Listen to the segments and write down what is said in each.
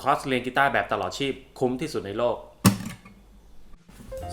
คอร์สเรียนกีตาร์แบบตลอดชีพคุ้มที่สุดในโลก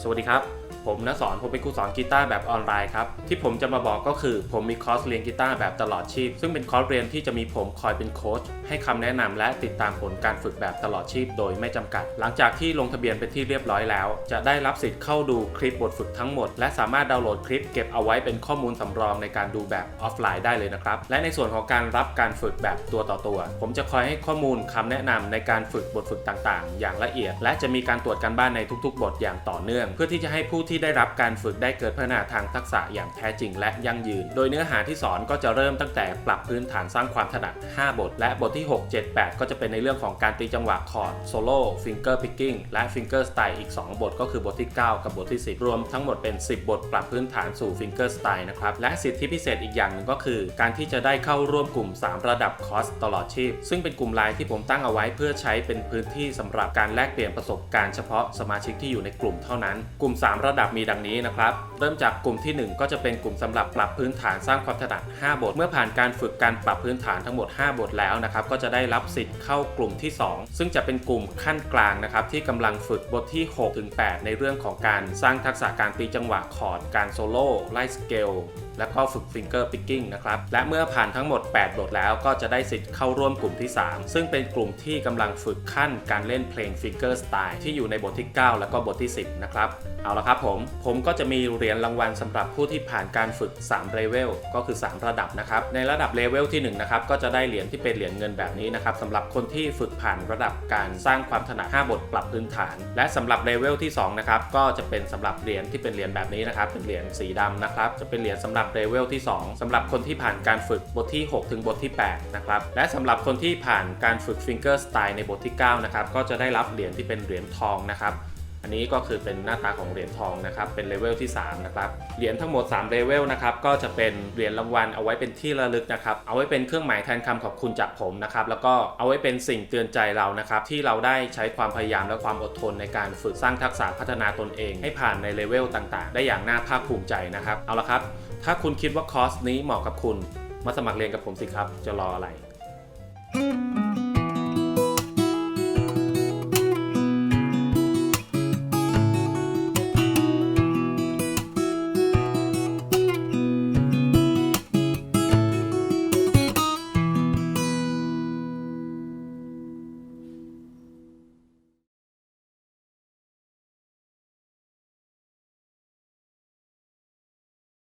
สวัสดีครับ ผมนสอนผมเป็นครูสอนกีตาร์แบบออนไลน์ครับที่ผมจะมาบอกก็คือผมมีคอร์สเรียนกีตาร์แบบตลอดชีพ ซึ่งเป็นคอร์สเรียนที่จะมีผมคอยเป็นโค้ชให้คำแนะนำและติดตามผลการฝึกแบบตลอดชีพโดยไม่จำกัด หลังจากที่ลงทะเบียนเป็นที่เรียบร้อยแล้ว จะได้รับสิทธิ์เข้าดูคลิปบทฝึกทั้งหมด และสามารถดาวน์โหลดคลิปเก็บเอาไว้เป็นข้อมูลสำรองในการดูแบบออฟไลน์ได้เลยนะครับและในส่วนของการรับการฝึกแบบตัวต่อตัว ผมจะคอยให้ข้อมูลคำแนะนำในการฝึกบทฝึกต่างๆ อย่างละเอียด และจะมีการตรวจการบ้านในทุกๆ บทอย่างต่อเนื่อง เพื่อที่จะให้ผู้ที่ได้รับการฝึกได้เกิดพัฒนาทางทักษะอย่างแท้จริงและยั่งยืน โดยเนื้อหาที่สอนก็จะเริ่มตั้งแต่ปรับพื้นฐานสร้างความถนัด 5 บท และบทที่ 6 7 8 ก็จะเป็นในเรื่องของการตีจังหวะคอร์ดโซโล่ฟิงเกอร์พิกกิ้งและฟิงเกอร์สไตล์อีก 2 บทก็คือบทที่ 9 กับบทที่ 10 รวมทั้งหมดเป็น 10 บทปรับพื้นฐานสู่ฟิงเกอร์สไตล์นะครับและสิทธิพิเศษอีกอย่างหนึ่งก็คือ การที่จะได้เข้าร่วมกลุ่ม 3 ระดับคอร์สตลอดชีพ ซึ่งเป็นกลุ่มไลน์ที่ผมตั้งเอาไว้เพื่อใช้เป็นพื้นที่สำหรับการแลกเปลี่ยนประสบการณ์เฉพาะสมาชิกที่อยู่ในกลุ่มเท่านั้น กลุ่ม 3 ระดับมีดังนี้นะครับ เริ่มจากกลุ่มที่ 1 ก็จะเป็นกลุ่มสำหรับปรับพื้นฐานสร้างความถนัด 5 บท เมื่อผ่านการฝึกการปรับพื้นฐานทั้งหมด 5 บทแล้วนะครับ ก็จะได้รับสิทธิ์เข้ากลุ่มที่ 2 ซึ่งจะเป็นกลุ่มขั้นกลางนะครับที่กำลังฝึกบทที่6ถึง8ในเรื่องของการสร้างทักษะการตีจังหวะคอร์ดการโซโล่ไล่สเกลแล้วก็ฝึกฟิงเกอร์ปิกกิ้งนะครับ และเมื่อผ่านทั้งหมด 8 บทแล้วก็จะได้สิทธิ์เข้าร่วมกลุ่มที่ 3 ซึ่งเป็นกลุ่มที่กำลังฝึกขั้นการเล่นเพลงฟิงเกอร์สไตล์ที่อยู่ในบทที่ 9 แล้วก็บทที่ 10 นะครับ เอาละครับผมผมก็จะมีเหรียญรางวัลสำหรับผู้ที่ผ่านการฝึก3เลเวลก็คือ 3 ระดับนะครับ ในระดับเลเวลที่1นะครับก็จะได้เหรียญที่เป็นเหรียญเงินแบบนี้นะครับสำหรับคนที่ฝึกผ่านระดับการสร้างความถนัด5บทปรับพื้นฐาน และสำหรับเลเวลที่2นะครับก็จะเป็นสำหรับเหรียญที่เป็นเหรียญแบบนี้นะครับเป็นเหรียญสีดำนะครับจะเป็นเหรียญสำหรับเลเวลที่ 2สำหรับคนที่ผ่านการฝึกบทที่ 6 ถึงบทที่8นะครับและสำหรับคนที่ผ่านการฝึกฟิงเกอร์สไตล์ในบทที่9นะครับก็จะได้รับเหรียญที่เป็นเหรียญทองนะครับ อันนี้ก็คือเป็นหน้าตาของเหรียญทองนะครับ เป็นเลเวลที่ 3 นะครับ เหรียญทั้งหมด3เลเวลนะครับ ก็จะเป็นเหรียญรางวัลเอาไว้เป็นที่ระลึกนะครับ เอาไว้เป็นเครื่องหมายแทนคำขอบคุณจากผมนะครับ แล้วก็เอาไว้เป็นสิ่งเตือนใจเรานะครับ ที่เราได้ใช้ความพยายามและความอดทนในการฝึกสร้างทักษะพัฒนาตนเอง ให้ผ่านในเลเวลต่างๆ ได้อย่างน่าภาคภูมิใจนะครับ เอาละครับ ถ้าคุณคิดว่าคอร์สนี้เหมาะกับคุณ มาสมัครเรียนกับผมสิครับ จะรออะไร